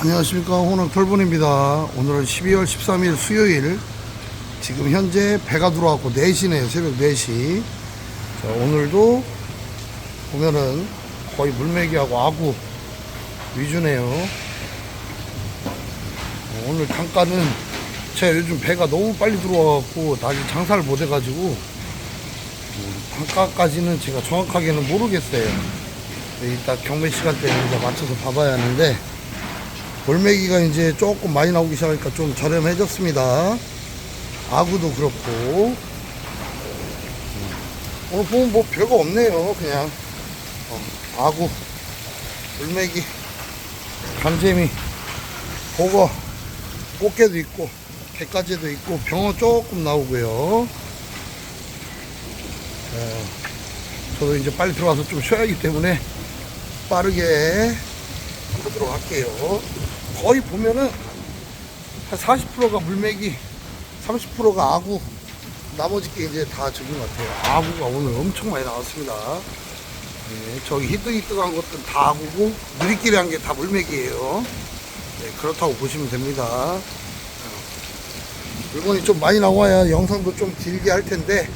안녕하십니까. 호남 털분입니다. 오늘은 12월 13일 수요일. 지금 현재 배가 들어왔고 4시네요. 새벽 4시. 자, 오늘도 보면은 거의 물메기하고 아구 위주네요. 어, 오늘 단가는 제가 요즘 배가 너무 빨리 들어와갖고 아직 장사를 못 해가지고 음, 단가까지는 제가 정확하게는 모르겠어요. 네, 이따 경매 시간대에 이제 맞춰서 봐봐야 하는데 돌메기가 이제 조금 많이 나오기 시작하니까 좀 저렴해졌습니다. 아구도 그렇고. 음, 오늘 보면 뭐 별거 없네요. 그냥. 어, 아구, 돌메기, 감재미, 보거, 꽃게도 있고, 게까지도 있고, 병어 조금 나오고요. 어, 저도 이제 빨리 들어와서 좀 쉬어야 하기 때문에 빠르게 보도록 할게요. 거의 보면은 한 40%가 물메기, 30%가 아구, 나머지 게 이제 다 적인 것 같아요. 아구가 오늘 엄청 많이 나왔습니다. 네, 저기 히뜩히뜩한 것들은 다 아구고, 누리끼리 한 게 다 물메기예요. 네, 그렇다고 보시면 됩니다. 어, 물건이 좀 많이 나와야 영상도 좀 길게 할 텐데,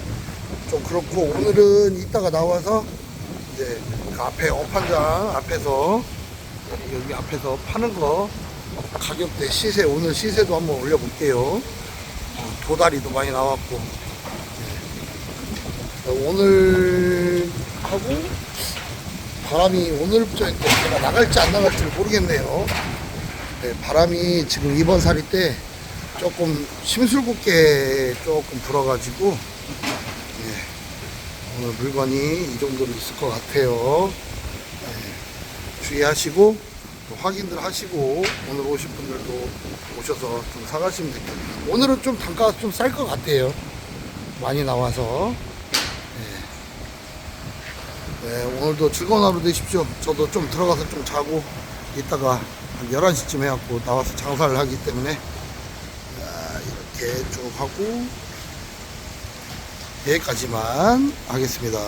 좀 그렇고, 오늘은 이따가 나와서, 이제 그 앞에 어판장 앞에서 여기 앞에서 파는 거 가격대 시세 오늘 시세도 한번 올려볼게요. 어, 도다리도 많이 나왔고 네. 어, 오늘 하고 바람이 오늘부터 제가 나갈지 안 나갈지 모르겠네요. 네, 바람이 지금 이번 살이 때 조금 심술궂게 조금 불어가지고 네, 오늘 물건이 이 정도로 있을 것 같아요. 주의하시고 또 확인들 하시고 오늘 오실 분들도 오셔서 좀 사가시면 됩니다. 오늘은 좀 단가가 좀 쌀 것 같아요. 많이 나와서. 네. 네, 오늘도 즐거운 하루 되십시오. 저도 좀 들어가서 좀 자고 이따가 한 11시쯤 해갖고 나와서 장사를 하기 때문에 자, 이렇게 쭉 하고 여기까지만 하겠습니다.